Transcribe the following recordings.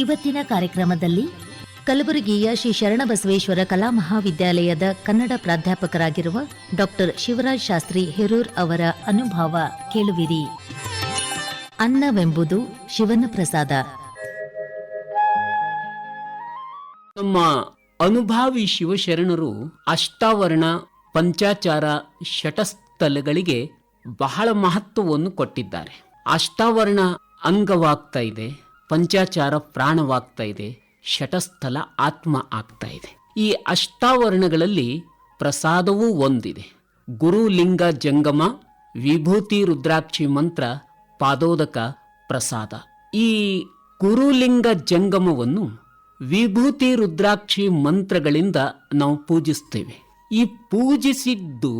ಇವತ್ತಿನ ಕಾರ್ಯಕ್ರಮದಲ್ಲಿ ಕಲಬುರಗಿಯ ಶ್ರೀ ಶರಣಬಸವೇಶ್ವರ ಕಲಾ ಮಹಾವಿದ್ಯಾಲಯದ ಕನ್ನಡ ಪ್ರಾಧ್ಯಾಪಕರಾಗಿರುವ ಡಾಕ್ಟರ್ ಶಿವರಾಜ್ ಶಾಸ್ತ್ರಿ ಹೆರೂರ್ ಅವರ ಅನುಭವ ಕೇಳುವಿರಿ. ಅನ್ನವೆಂಬುದು ಶಿವನ ಪ್ರಸಾದ. ನಮ್ಮ ಅನುಭಾವಿ ಶಿವಶರಣರು ಅಷ್ಟಾವರಣ ಪಂಚಾಚಾರ ಶಟಸ್ಥಲಗಳಿಗೆ ಬಹಳ ಮಹತ್ವವನ್ನು ಕೊಟ್ಟಿದ್ದಾರೆ. ಅಷ್ಟಾವರಣ ಅಂಗವಾಗ್ತಾ ಇದೆ. ಪಂಚಾಚಾರ ಪ್ರಾಣವಾಗ್ತಾ ಇದೆ, ಶಟಸ್ಥಲ ಆತ್ಮ ಆಗ್ತಾ ಇದೆ. ಈ ಅಷ್ಟಾವರಣಗಳಲ್ಲಿ ಪ್ರಸಾದವೂ ಒಂದಿದೆ. ಗುರುಲಿಂಗ ಜಂಗಮ, ವಿಭೂತಿ ರುದ್ರಾಕ್ಷಿ ಮಂತ್ರ, ಪಾದೋದಕ ಪ್ರಸಾದ. ಈ ಗುರುಲಿಂಗ ಜಂಗಮವನ್ನು ವಿಭೂತಿ ರುದ್ರಾಕ್ಷಿ ಮಂತ್ರಗಳಿಂದ ನಾವು ಪೂಜಿಸ್ತೇವೆ. ಈ ಪೂಜಿಸಿದ್ದು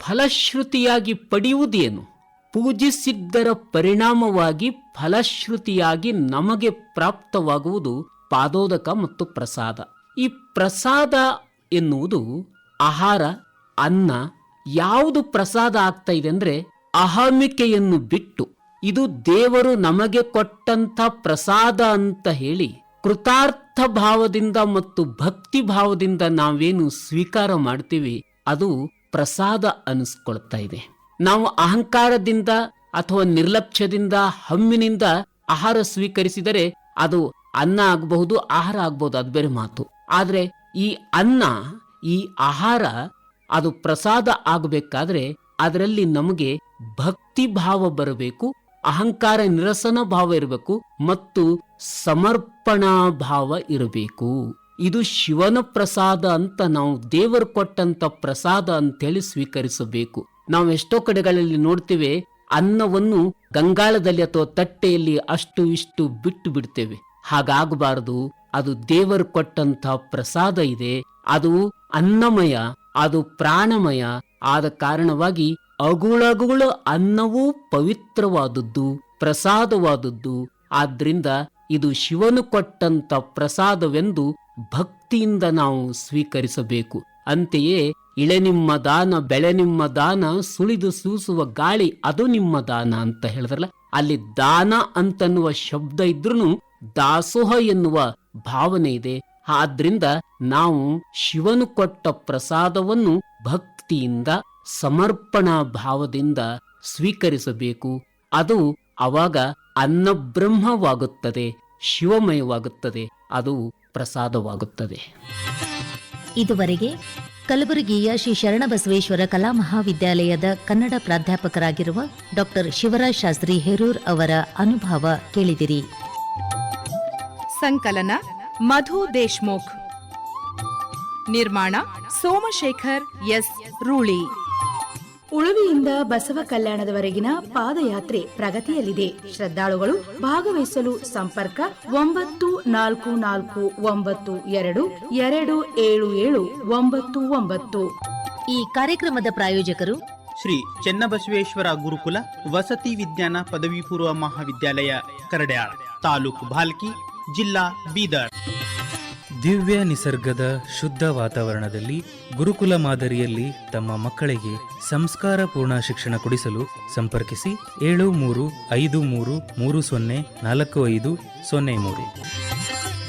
ಫಲಶ್ರುತಿಯಾಗಿ ಪಡೆಯುವುದೇನು? ಪೂಜಿಸಿದ್ದರ ಪರಿಣಾಮವಾಗಿ ಫಲಶ್ರುತಿಯಾಗಿ ನಮಗೆ ಪ್ರಾಪ್ತವಾಗುವುದು ಪಾದೋದಕ ಮತ್ತು ಪ್ರಸಾದ. ಈ ಪ್ರಸಾದ ಎನ್ನುವುದು ಆಹಾರ, ಅನ್ನ ಯಾವುದು ಪ್ರಸಾದ ಆಗ್ತಾ ಇದೆ ಅಂದ್ರೆ ಅಹಮಿಕೆಯನ್ನು ಬಿಟ್ಟು ಇದು ದೇವರು ನಮಗೆ ಕೊಟ್ಟಂತ ಪ್ರಸಾದ ಅಂತ ಹೇಳಿ ಕೃತಾರ್ಥ ಭಾವದಿಂದ ಮತ್ತು ಭಕ್ತಿ ಭಾವದಿಂದ ನಾವೇನು ಸ್ವೀಕಾರ ಮಾಡ್ತೀವಿ, ಅದು ಪ್ರಸಾದ ಅನಿಸ್ಕೊಳ್ತಾ ಇದೆ. ನಾವು ಅಹಂಕಾರದಿಂದ ಅಥವಾ ನಿರ್ಲಕ್ಷ್ಯದಿಂದ, ಹಮ್ಮಿನಿಂದ ಆಹಾರ ಸ್ವೀಕರಿಸಿದರೆ ಅದು ಅನ್ನ ಆಗಬಹುದು, ಆಹಾರ ಆಗಬಹುದು, ಅದು ಬೇರೆ ಮಾತು. ಆದರೆ ಈ ಅನ್ನ, ಈ ಆಹಾರ, ಅದು ಪ್ರಸಾದ ಆಗಬೇಕಾದ್ರೆ ಅದರಲ್ಲಿ ನಮಗೆ ಭಕ್ತಿ ಭಾವ ಬರಬೇಕು, ಅಹಂಕಾರ ನಿರಸನ ಭಾವ ಇರಬೇಕು ಮತ್ತು ಸಮರ್ಪಣಾ ಭಾವ ಇರಬೇಕು. ಇದು ಶಿವನ ಪ್ರಸಾದ ಅಂತ ನಾವು ದೇವರು ಕೊಟ್ಟಂತ ಪ್ರಸಾದ ಅಂತೇಳಿ ಸ್ವೀಕರಿಸಬೇಕು. ನಾವು ಎಷ್ಟೋ ಕಡೆಗಳಲ್ಲಿ ನೋಡ್ತೇವೆ, ಅನ್ನವನ್ನು ಗಂಗಾಳದಲ್ಲಿ ಅಥವಾ ತಟ್ಟೆಯಲ್ಲಿ ಅಷ್ಟು ಇಷ್ಟು ಬಿಟ್ಟು ಬಿಡ್ತೇವೆ. ಹಾಗಾಗಬಾರದು, ಅದು ದೇವರು ಕೊಟ್ಟಂತ ಪ್ರಸಾದ ಇದೆ, ಅದು ಅನ್ನಮಯ, ಅದು ಪ್ರಾಣಮಯ, ಆದ ಕಾರಣವಾಗಿ ಅಗುಳಗುಳ ಅನ್ನವೂ ಪವಿತ್ರವಾದದ್ದು, ಪ್ರಸಾದವಾದದ್ದು. ಆದ್ರಿಂದ ಇದು ಶಿವನು ಕೊಟ್ಟಂತ ಪ್ರಸಾದವೆಂದು ಭಕ್ತಿಯಿಂದ ನಾವು ಸ್ವೀಕರಿಸಬೇಕು. ಅಂತೆಯೇ ಇಳೆ ನಿಮ್ಮ ದಾನ, ಬೆಳೆ ನಿಮ್ಮ ದಾನ, ಸುಳಿದು ಸೂಸುವ ಗಾಳಿ ಅದು ನಿಮ್ಮ ದಾನ ಅಂತ ಹೇಳಿದ್ರಲ್ಲ. ಅಲ್ಲಿ ದಾನ ಅಂತನ್ನುವ ಶಬ್ದ ಇದ್ರೂ ದಾಸೋಹ ಎನ್ನುವ ಭಾವನೆ ಇದೆ. ಆದ್ರಿಂದ ನಾವು ಶಿವನು ಕೊಟ್ಟ ಪ್ರಸಾದವನ್ನು ಭಕ್ತಿಯಿಂದ, ಸಮರ್ಪಣಾ ಭಾವದಿಂದ ಸ್ವೀಕರಿಸಬೇಕು. ಅದು ಅವಾಗ ಅನ್ನಬ್ರಹ್ಮವಾಗುತ್ತದೆ, ಶಿವಮಯವಾಗುತ್ತದೆ, ಅದು ಪ್ರಸಾದವಾಗುತ್ತದೆ. ಇದುವರೆಗೆ ಕಲಬುರಗಿಯ ಶ್ರೀ ಶರಣಬಸವೇಶ್ವರ ಕಲಾ ಮಹಾವಿದ್ಯಾಲಯದ ಕನ್ನಡ ಪ್ರಾಧ್ಯಾಪಕರಾಗಿರುವ ಡಾಕ್ಟರ್ ಶಿವರಾಜ್ ಶಾಸ್ತ್ರಿ ಹೆರೂರ್ ಅವರ ಅನುಭವ ಕೇಳಿದಿರಿ. ಸಂಕಲನ ಮಧು ದೇಶ್ಮುಖ್. ನಿರ್ಮಾಣ ಸೋಮಶೇಖರ್ ಎಸ್ ರೂಳಿ. ಉಳುವಿಯಿಂದ ಬಸವ ಕಲ್ಯಾಣದವರೆಗಿನ ಪಾದಯಾತ್ರೆ ಪ್ರಗತಿಯಲ್ಲಿದೆ. ಶ್ರದ್ಧಾಳುಗಳು ಭಾಗವಹಿಸಲು ಸಂಪರ್ಕ ಒಂಬತ್ತು ನಾಲ್ಕು ನಾಲ್ಕು ಒಂಬತ್ತು ಎರಡು ಎರಡು ಏಳು ಏಳು ಒಂಬತ್ತು ಒಂಬತ್ತು. ಈ ಕಾರ್ಯಕ್ರಮದ ಪ್ರಾಯೋಜಕರು ಶ್ರೀ ಚೆನ್ನಬಸವೇಶ್ವರ ಗುರುಕುಲ ವಸತಿ ವಿಜ್ಞಾನ ಪದವಿ ಪೂರ್ವ ಮಹಾವಿದ್ಯಾಲಯ ಕರಡ್ಯಾಳ ತಾಲೂಕು ಭಾಲ್ಕಿ ಜಿಲ್ಲಾ ಬೀದರ್. ದಿವ್ಯ ನಿಸರ್ಗದ ಶುದ್ಧ ವಾತಾವರಣದಲ್ಲಿ ಗುರುಕುಲ ಮಾದರಿಯಲ್ಲಿ ತಮ್ಮ ಮಕ್ಕಳಿಗೆ ಸಂಸ್ಕಾರ ಪೂರ್ಣ ಶಿಕ್ಷಣ ಕೊಡಿಸಲು ಸಂಪರ್ಕಿಸಿ ಏಳು ಮೂರು ಐದು ಮೂರು ಮೂರು ಸೊನ್ನೆ ನಾಲ್ಕು ಐದು ಸೊನ್ನೆ ಮೂರು.